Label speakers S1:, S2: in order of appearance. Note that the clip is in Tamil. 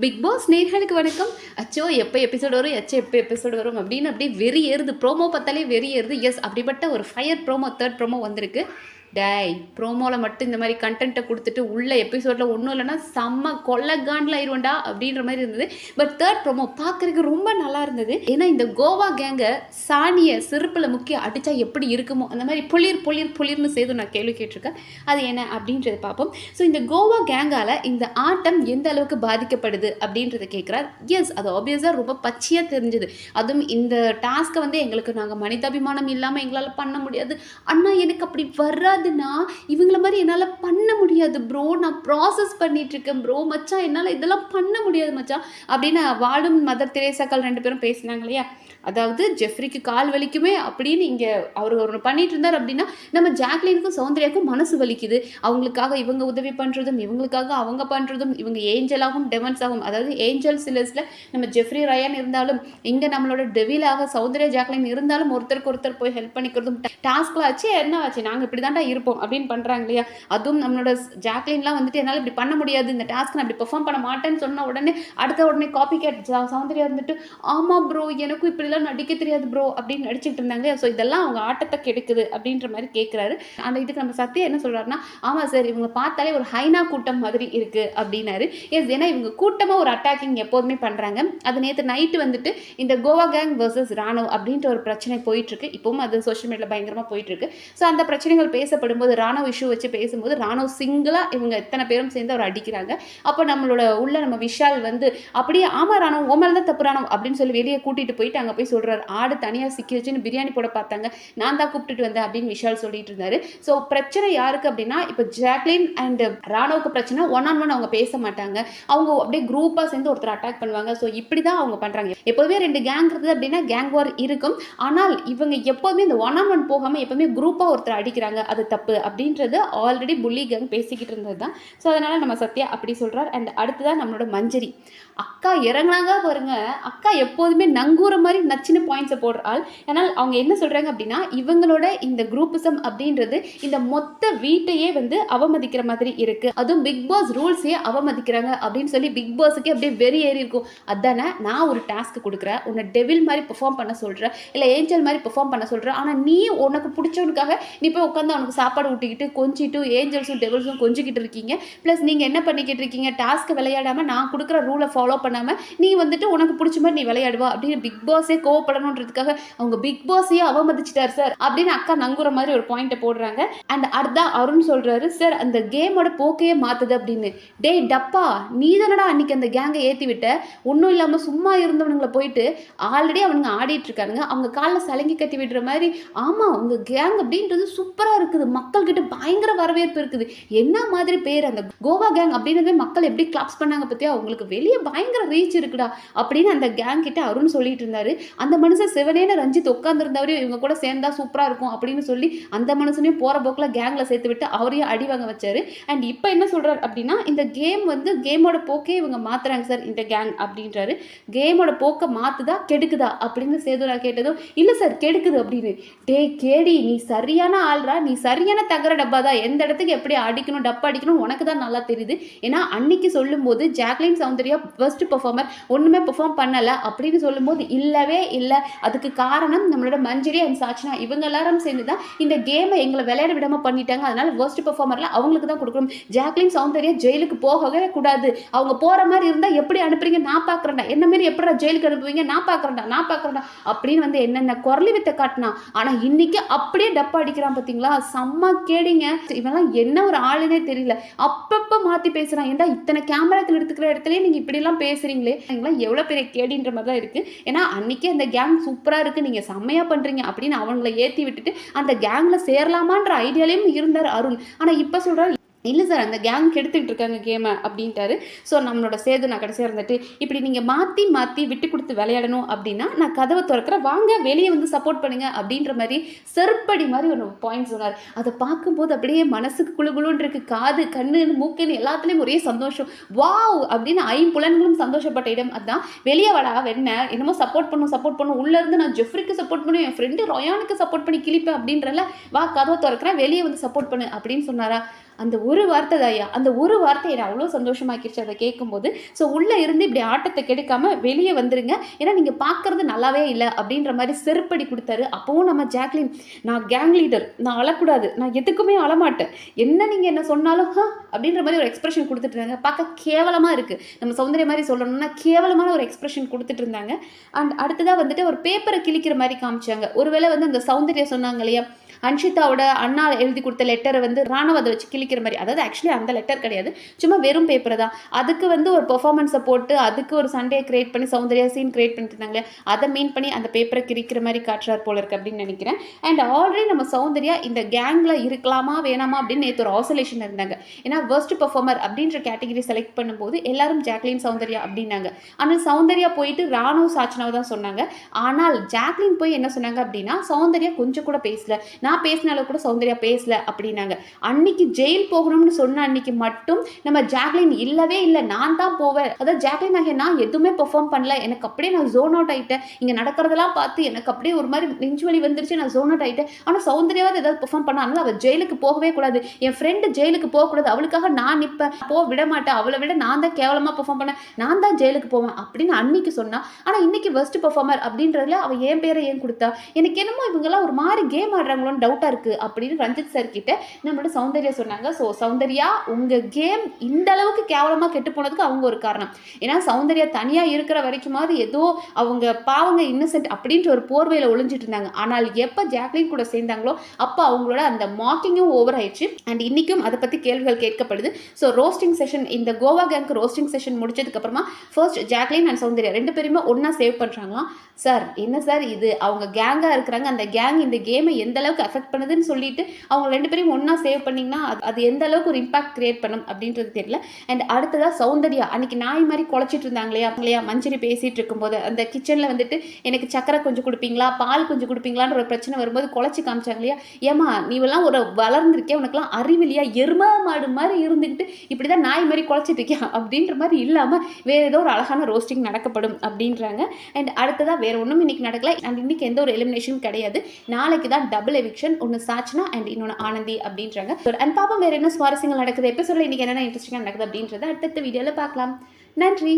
S1: பிக் பாஸ் நேர்களுக்கு வணக்கம். அச்சோ எப்போ எபிசோடு வரும்? எச்சோ எப்போ எபிசோடு வரும்? அப்படின்னு அப்படியே வெறி ஏறுது. ப்ரோமோ பார்த்தாலே வெறி ஏறுது. எஸ் அப்படிப்பட்ட ஒரு ஃபயர் ப்ரோமோ தேர்ட் ப்ரோமோ வந்திருக்கு. டேய் ப்ரோமோவில் மட்டும் இந்த மாதிரி கண்டென்ட்டை கொடுத்துட்டு உள்ள எபிசோடில் ஒன்றும் இல்லைன்னா செம்ம கொள்ளகாண்டில் ஆயிடுவோண்டா அப்படின்ற மாதிரி இருந்தது. பட் தேர்ட் ப்ரோமோ பார்க்குறதுக்கு ரொம்ப நல்லா இருந்தது. ஏன்னா இந்த கோவா கேங்கை சாணியை செருப்பில் முக்கிய அடித்தா எப்படி இருக்குமோ அந்த மாதிரி புளிர் புளிர் புளிர்னு செய்து நான் கேள்வி கேட்டிருக்கேன். அது என்ன அப்படின்றத பார்ப்போம். ஸோ இந்த கோவா கேங்கால் இந்த ஆட்டம் எந்த அளவுக்கு பாதிக்கப்படுது அப்படின்றத கேட்குறார். எஸ் அது ஆப்வியஸாக ரொம்ப பச்சையாக தெரிஞ்சுது. அதுவும் இந்த டாஸ்க்கை வந்து எங்களுக்கு நாங்கள் மனிதாபிமானம் இல்லாமல் எங்களால் பண்ண முடியாது. அண்ணா எனக்கு அப்படி முடியாதுன்னா இவங்கள மாதிரி என்னால் பண்ண முடியாது ப்ரோ நான் ப்ராசஸ் இருக்கேன் ப்ரோ மச்சான் என்னால் இதெல்லாம் பண்ண முடியாது மச்சான். அப்படின்னு வாழும் மதர் தெரேசாக்கள் ரெண்டு பேரும் பேசினாங்க இல்லையா? அதாவது ஜெஃப்ரிக்கு கால் வலிக்குமே அப்படின்னு இங்கே அவர் ஒன்று பண்ணிட்டு இருந்தார் அப்படின்னா நம்ம ஜாக்லினுக்கும் சௌந்தர்யாவுக்கும் மனசு வலிக்குது. அவங்களுக்காக இவங்க உதவி பண்ணுறதும் இவங்களுக்காக அவங்க பண்ணுறதும் இவங்க ஏஞ்சலாகவும் டெமன்ஸ் ஆகும். அதாவது ஏஞ்சல் சிலர்ஸில் நம்ம ஜெஃப்ரி ரயான் இருந்தாலும் இங்கே நம்மளோட டெவிலாக சௌந்தர்யா ஜாக்லின் இருந்தாலும் ஒருத்தருக்கு ஒருத்தர் போய் ஹெல்ப் பண்ணிக்கிறதும் டாஸ்கில் ஆச்சு என்ன ஆச்சு? நாங்கள் இப்படி தான்டா இருப்போம் அப்படின்னு பண்ணுறாங்க இல்லையா? அதுவும் நம்மளோட ஜாக்லின்லாம் வந்துட்டு என்னால் இப்படி பண்ண முடியாது இந்த டாஸ்க் நான் இப்படி பெர்ஃபார்ம் பண்ண மாட்டேன்னு சொன்ன உடனே அடுத்த உடனே காப்பி கேட் சௌந்தர்யா இருந்துட்டு ஆமாம் ப்ரோ எனக்கும் இப்படிலாம் நடிக்க தெரியாது ப்ரோ அப்படின்னு நடிச்சிட்டு இருந்தாங்க ஸோ இதெல்லாம் அவங்க ஆட்டத்தை கெடுக்குது அப்படின்ற மாதிரி கேட்குறாரு அந்த இதுக்கு நம்ம சத்யா என்ன சொல்கிறாருன்னா ஆமாம் சார் இவங்க பார்த்தாலே ஒரு ஹைனா கூட்டம் மாதிரி இருக்குது அப்படின்னாரு. எஸ் ஏன்னா இவங்க கூட்டமாக ஒரு அட்டாக்கிங் எப்போதுமே பண்ணுறாங்க அது நேற்று நைட்டு வந்துட்டு இந்த கோவா கேங் வர்சஸ் ராணுவ அப்படின்ற ஒரு பிரச்சனை போயிட்டுருக்கு இப்போவும் அது சோஷியல் மீடியாவில் பயங்கரமாக போயிட்டுருக்கு ஸோ அந்த பிரச்சனைகள் பேச பேசப்படும்போது ராணுவ இஷ்யூ வச்சு பேசும்போது ராணுவ சிங்கிளாக இவங்க எத்தனை பேரும் சேர்ந்து அவர் அடிக்கிறாங்க. அப்போ நம்மளோட உள்ள நம்ம விஷால் வந்து அப்படியே ஆமா ராணுவ ஓ மேலே தான் தப்பு ராணுவ அப்படின்னு சொல்லி வெளியே கூட்டிகிட்டு போயிட்டு அங்கே போய் சொல்கிறார் ஆடு தனியாக சிக்கி வச்சுன்னு பிரியாணி போட பார்த்தாங்க. நான் தான் கூப்பிட்டுட்டு வந்தேன் அப்படின்னு விஷால் சொல்லிட்டு இருந்தாரு. ஸோ பிரச்சனை யாருக்கு அப்படின்னா இப்போ ஜாக்லின் அண்ட் ராணுவுக்கு பிரச்சனை ஒன் ஆன் ஒன் அவங்க பேச மாட்டாங்க. அவங்க அப்படியே குரூப்பாக சேர்ந்து ஒருத்தர் அட்டாக் பண்ணுவாங்க. ஸோ இப்படி தான் அவங்க பண்ணுறாங்க எப்போதுமே ரெண்டு கேங் இருக்குது அப்படின்னா கேங் வார் இருக்கும். ஆனால் இவங்க எப்போதுமே இந்த ஒன் ஆன் ஒன் போகாமல் எப்போவுமே குரூப்பாக ஒருத்தர் அடிக்கிறாங்க. அது தப்பு அப்படின்றது ஆல்ரெடி புள்ளி கேங் பேசிக்கிட்டு இருந்தது தான் ஸோ அதனால் நம்ம சத்யா அப்படி சொல்கிறார் அண்ட் அடுத்ததாக நம்மளோட மஞ்சரி. அக்கா இறங்கினாங்க பாருங்க. அக்கா எப்போதுமே நங்கூற மாதிரி நச்சின பாயிண்ட்ஸை போடுற ஆள் ஆனால் அவங்க என்ன சொல்கிறாங்க அப்படின்னா இவங்களோட இந்த குரூப்பிசம் அப்படின்றது இந்த மொத்த வீட்டையே வந்து அவமதிக்கிற மாதிரி இருக்குது அதுவும் பிக் பாஸ் ரூல்ஸையே அவமதிக்கிறாங்க அப்படின்னு சொல்லி பிக் பாஸுக்கே அப்படியே வெறி ஏறி இருக்கும். அதானே நான் ஒரு டாஸ்க் கொடுக்குறேன் உன்னை டெவில் மாதிரி பெர்ஃபார்ம் பண்ண சொல்கிறேன் இல்லை ஏஞ்சல் மாதிரி பெர்ஃபார்ம் பண்ண சொல்கிறேன் ஆனால் நீ உனக்கு பிடிச்சவனுக்காக நீ போய் உட்காந்து அவனுக்கு சாப்பாடு ஊட்டிக்கிட்டு கொஞ்சிட்டு ஏஞ்சல்ஸும் டெவில்ஸும் கொஞ்சிக்கிட்டு இருக்கீங்க. ப்ளஸ் நீங்கள் என்ன பண்ணிக்கிட்டு இருக்கீங்க? டாஸ்க்கு விளையாடாமல் நான் கொடுக்குற ரூலை ஃபாலோ ஃபாலோ பண்ணாமல் நீ வந்துட்டு உனக்கு பிடிச்ச மாதிரி நீ விளையாடுவா அப்படின்னு பிக் பாஸே கோவப்படணுன்றதுக்காக அவங்க பிக் பாஸையே அவமதிச்சிட்டார் சார் அப்படின்னு அக்கா நங்குற மாதிரி ஒரு பாயிண்ட்டை போடுறாங்க. அண்ட் அடுத்தா அருண் சொல்கிறாரு சார் அந்த கேமோட போக்கையே மாற்றுது அப்படின்னு. டேய் டப்பா நீ தானடா அன்னைக்கு அந்த கேங்கை ஏற்றி விட்ட? ஒன்றும் இல்லாமல் சும்மா இருந்தவனுங்களை போயிட்டு ஆல்ரெடி அவனுங்க ஆடிட்டு இருக்கானுங்க. அவங்க காலில் சலங்கி கட்டி விடுற மாதிரி ஆமாம் உங்கள் கேங் அப்படின்றது சூப்பராக இருக்குது. மக்கள்கிட்ட பயங்கர வரவேற்பு இருக்குது. என்ன மாதிரி பேர் அந்த கோவா கேங் அப்படின்றதே மக்கள் எப்படி கிளாப்ஸ் பண்ணாங்க பற்றியா அவங்களுக்கு வெளியே பயங்கர ரீச் இருக்குடா அப்படின்னு அந்த கேங் கிட்ட அருண் சொல்லிட்டு இருந்தாரு. அந்த மனுஷன் சிவனேன ரஞ்சித் உட்காந்துருந்தவரே இவங்க கூட சேர்ந்தா சூப்பராக இருக்கும் அப்படின்னு சொல்லி அந்த மனுஷனையும் போகிற போக்கில் கேங்கில் சேர்த்து விட்டு அவரையும் அடி வாங்க வச்சாரு. அண்ட் இப்போ என்ன சொல்கிறார் அப்படின்னா இந்த கேம் வந்து கேமோட போக்கே இவங்க மாத்துறாங்க சார் இந்த கேங் அப்படின்றாரு. கேமோட போக்கை மாத்துதா கெடுக்குதா அப்படின்னு சேது நான் கேட்டதும் இல்லை சார் கெடுக்குது அப்படின்னு. டே கேடி நீ சரியான ஆள்ரா. நீ சரியான தகர டப்பா தான் எந்த இடத்துக்கு எப்படி அடிக்கணும் டப்பா அடிக்கணும் உனக்கு தான் நல்லா தெரியுது. ஏன்னா அன்னைக்கு சொல்லும்போது ஜாக்லின் சௌந்தர்யா ஃபர்ஸ்ட் பெர்ஃபார்மர் ஒன்றுமே பெர்ஃபார்ம் பண்ணலை அப்படின்னு சொல்லும்போது இல்லவே இல்லை. அதுக்கு காரணம் நம்மளோட மஞ்சரி அண்ட் சாச்சனா இவங்க எல்லாரும் சேர்ந்து தான் இந்த கேமை எங்களை விளையாட விடாமல் பண்ணிட்டாங்க. அதனால ஃபர்ஸ்ட் பெர்ஃபார்மரில் அவங்களுக்கு தான் கொடுக்கணும். ஜாக்லின் சௌந்தர்யா ஜெயிலுக்கு போகவே கூடாது. அவங்க போகிற மாதிரி இருந்தால் எப்படி அனுப்புறீங்க? நான் பார்க்குறேன்டா என்ன மாரி எப்படா ஜெயிலுக்கு அனுப்புவீங்க? நான் பார்க்குறேன்டா நான் பார்க்குறேன்டா அப்படின்னு வந்து என்னென்ன குரலி வித்த காட்டினா ஆனால் இன்றைக்கி அப்படியே டப்பா அடிக்கிறான் பார்த்தீங்களா செம்ம கேடிங்க. இவெல்லாம் என்ன ஒரு ஆளுனே தெரியல. அப்பப்போ மாற்றி பேசுகிறான் ஏன்டா இத்தனை கேமராக்கள் எடுத்துக்கிற இடத்துலயே நீங்கள் இப்படிலாம் பேசுகிறீங்களே எங்களாம் எவ்வளோ பெரிய கேடின்ற மாதிரி தான் இருக்குது ஏன்னா அன்னைக்கே அந்த கேங் சூப்பராக இருக்குது நீங்கள் செம்மையாக பண்ணுறீங்க அப்படின்னு அவங்கள ஏற்றி விட்டுட்டு அந்த கேங்கில் சேரலாமான்ற ஐடியாலையும் இருந்தார் அருண். ஆனால் இப்போ சொல்கிறார் இல்லை சார் அந்த கேங் கெடுத்துக்கிட்டு இருக்காங்க கேமை அப்படின்ட்டாரு. ஸோ நம்மளோட சேது நான் கடைசியாக இருந்துட்டு இப்படி நீங்கள் மாற்றி மாற்றி விட்டு கொடுத்து விளையாடணும் அப்படின்னா நான் கதவை திறக்கிறேன். வாங்க வெளியே வந்து சப்போர்ட் பண்ணுங்கள் அப்படின்ற மாதிரி செருப்படி மாதிரி ஒரு பாயிண்ட் சொன்னார். அதை பார்க்கும்போது அப்படியே மனசுக்கு குழு குழுன்னு இருக்கு. காது கண்ணு மூக்குன்னு எல்லாத்துலேயும் ஒரே சந்தோஷம். வாவ்! அப்படின்னு ஐம்புலன்களும் சந்தோஷப்பட்ட இடம் அதுதான். வெளியே வாடா வெண்ண. என்னமோ சப்போர்ட் பண்ணும் சப்போர்ட் பண்ணும். உள்ளேருந்து நான் ஜெஃப்ரிக்கு சப்போர்ட் பண்ணுவேன் என் ஃப்ரெண்டு ரொயானுக்கு சப்போர்ட் பண்ணி கிளிப்பேன் அப்படின்றல வா கதவை திறக்கிறேன். வெளியே வந்து சப்போர்ட் பண்ணு அப்படின்னு சொன்னாரா? அந்த ஒரு வார்த்தை தாயா அந்த ஒரு வார்த்தை என்னை அவ்வளோ சந்தோஷமாக்கிடுச்சு அதை கேட்கும்போது. ஸோ உள்ளே இருந்து இப்படி ஆட்டத்தை கெடுக்காம வெளியே வந்துருங்க. ஏன்னா நீங்கள் பார்க்கறது நல்லாவே இல்லை அப்படின்ற மாதிரி செருப்படி கொடுத்தாரு. அப்போவும் நம்ம ஜாக்லின் நான் கேங் லீடர் நான் அழக்கூடாது. நான் எதுக்குமே அழமாட்டேன். என்ன நீங்கள் என்ன சொன்னாலும் ஹ அப்படின்ற மாதிரி ஒரு எக்ஸ்பிரஷன் கொடுத்துட்டு இருந்தாங்க. பார்க்க கேவலமாக இருக்குது நம்ம சௌந்தரிய மாதிரி சொல்லணும்னா கேவலமான ஒரு எக்ஸ்பிரஷன் கொடுத்துட்டு இருந்தாங்க. அண்ட் அடுத்ததாக வந்துட்டு ஒரு பேப்பரை கிழிக்கிற மாதிரி காமிச்சாங்க. ஒருவேளை வந்து அந்த சௌந்தர்யா சொன்னாங்க இல்லையா அன்ஷிதாவோட அண்ணா எழுதி கொடுத்த லெட்டரை வந்து ராணுவத்தை வச்சு கிழிக்கிற மாதிரி. அதாவது ஆக்சுவலி அந்த லெட்டர் கிடையாது. சும்மா வெறும் பேப்பர் தான். அதுக்கு வந்து ஒரு பெர்ஃபார்மன்ஸை போட்டு அதுக்கு ஒரு சண்டே கிரியேட் பண்ணி சௌந்தர்யா சீன் கிரியேட் பண்ணிட்டு அதை மீன் பண்ணி அந்த பேப்பரை கிரிக்கிற மாதிரி காட்டுறார் போல இருக்கு அப்படின்னு நினைக்கிறேன். அண்ட் ஆல்ரெடி நம்ம சௌந்தர்யா இந்த கேங்கில் இருக்கலாமா வேணாமா அப்படின்னு நேற்று ஒரு ஆசோலேஷன் இருந்தாங்க. ஏன்னா ஃபர்ஸ்ட் பெர்ஃபார்மர் அப்படின்ற கேட்டகரி செலக்ட் பண்ணும்போது எல்லாரும் ஜாக்லின் சௌந்தர்யா அப்படின்னாங்க. ஆனால் சௌந்தர்யா போயிட்டு ராணு சாச்சனாவை தான் சொன்னாங்க. ஆனால் ஜாக்லின் போய் என்ன சொன்னாங்க அப்படின்னா சௌந்தர்யா கொஞ்சம் கூட பேசல. நான் பேசினாலும் கூட சௌந்தர்யா பேசல அப்படின்னாங்க. அன்னைக்கு ஜெய் ஜெயில் போகணும்னு சொன்ன அன்னைக்கு மட்டும் நம்ம ஜாக்லின் இல்லவே இல்லை. நான் தான் போவேன். அதாவது ஜாக்லின் ஆகிய நான் எதுவுமே பெர்ஃபார்ம் பண்ணல. எனக்கு அப்படியே நான் ஜோன் அவுட் ஆகிட்டேன் இங்கே நடக்கிறதெல்லாம் பார்த்து எனக்கு அப்படியே ஒரு மாதிரி நெஞ்சு வலி வந்துருச்சு. நான் ஜோன் அவுட் ஆகிட்டேன் ஆனால் சௌந்தர்யாவது ஏதாவது பெர்ஃபார்ம் பண்ண அவள் ஜெயிலுக்கு போகவே கூடாது. என் ஃப்ரெண்டு ஜெயிலுக்கு போகக்கூடாது அவளுக்காக நான் நிற்பேன் போக விட மாட்டேன். அவளை விட நான் தான் கேவலமாக பெர்ஃபார்ம் பண்ணேன். நான் தான் ஜெயிலுக்கு போவேன் அப்படின்னு அன்னைக்கு சொன்னால் ஆனால் இன்னைக்கு ஃபர்ஸ்ட் பெர்ஃபார்மர் அப்படின்றதுல அவள் என் பேரை ஏன் கொடுத்தா? எனக்கு என்னமோ இவங்கெல்லாம் ஒரு மாதிரி கேம் ஆடுறாங்களோன்னு டவுட்டாக இருக்குது அப்படின்னு ரஞ்சித் சார் கிட்ட நம்மளோட சௌந்தர்யா சொன்னாங்க. ஸோ சௌந்தர்யா உங்கள் கேம் இந்த அளவுக்கு கேவலமாக கெட்டு போனதுக்கு அவங்க ஒரு காரணம். ஏன்னா சௌந்தர்யா தனியாக இருக்கிற வரைக்குமாவது ஏதோ அவங்க பாவங்க இன்னசென்ட் அப்படின்ற ஒரு போர்வையில் ஒளிஞ்சிட்டு இருந்தாங்க. ஆனால் எப்போ ஜாக்லின் கூட சேர்ந்தாங்களோ அப்போ அவங்களோட அந்த மாக்கிங்கும் ஓவர் ஆயிடுச்சு. அண்ட் இன்றைக்கும் அதை பற்றி கேள்விகள் கேட்கப்படுது. ஸோ ரோஸ்டிங் செஷன் இந்த கோவா கேங்க் ரோஸ்டிங் செஷன் முடிச்சதுக்கப்புறமா ஃபர்ஸ்ட் ஜாக்லின் அண்ட் சௌந்தர்யா ரெண்டு பேருமே ஒன்றா சேவ் பண்ணுறாங்களாம் சார் என்ன சார் இது? அவங்க கேங்காக இருக்கிறாங்க. அந்த கேங் இந்த கேமை எந்த அளவுக்கு அஃபெக்ட் பண்ணுதுன்னு சொல்லிட்டு அவங்க ரெண்டு பேரையும் ஒன்றா சேவ் பண்ணிங்கன்னா அது அது எந்த அளவுக்கு ஒரு இம்பாக்ட் கிரியேட் பண்ணும் அப்படின்றது தெரியல. அண்ட் அடுத்ததாக சௌந்தர்யா. அன்னைக்கு நாய் மாதிரி குழச்சிட்டு இருந்தாங்க இல்லையா இல்லையா மஞ்சரி பேசிகிட்டு இருக்கும்போது அந்த கிச்சனில் வந்துட்டு எனக்கு சக்கரை கொஞ்சம் கொடுப்பீங்களா பால் கொஞ்சம் கொடுப்பீங்களான்ற ஒரு பிரச்சனை வரும்போது குழச்சி காமிச்சாங்க இல்லையா ஏமா நீவெல்லாம் ஒரு வளர்ந்துருக்கே உனக்குலாம் அறிவில்லையா? எருமா மாடு மாதிரி இருந்துக்கிட்டு இப்படி தான் நாய் மாதிரி குழச்சிட்டு இருக்கியா? அப்படின்ற மாதிரி இல்லாமல் வேறு ஏதோ ஒரு அழகான ரோஸ்டிங் நடக்கப்படும் அப்படின்றாங்க. அண்ட் அடுத்ததாக வேறு ஒன்றும் இன்னைக்கு நடக்கல. அண்ட் இன்னைக்கு எந்த ஒரு எலிமினேஷனும் கிடையாது. நாளைக்கு தான் டபுள் எவிக்ஷன் ஒன்று சாச்சனா அண்ட் இன்னொன்று ஆனந்தி அப்படின்றாங்க. அண்ட் பாப்பா வேறு என்ன சுவாரஸ்யங்கள் நடக்குது? எபிசோடில் இன்னைக்கு என்னென்ன இன்ட்ரெஸ்டிங்காக நடக்குது அப்படின்றத அடுத்தடுத்த வீடியோவில் பார்க்கலாம். நன்றி.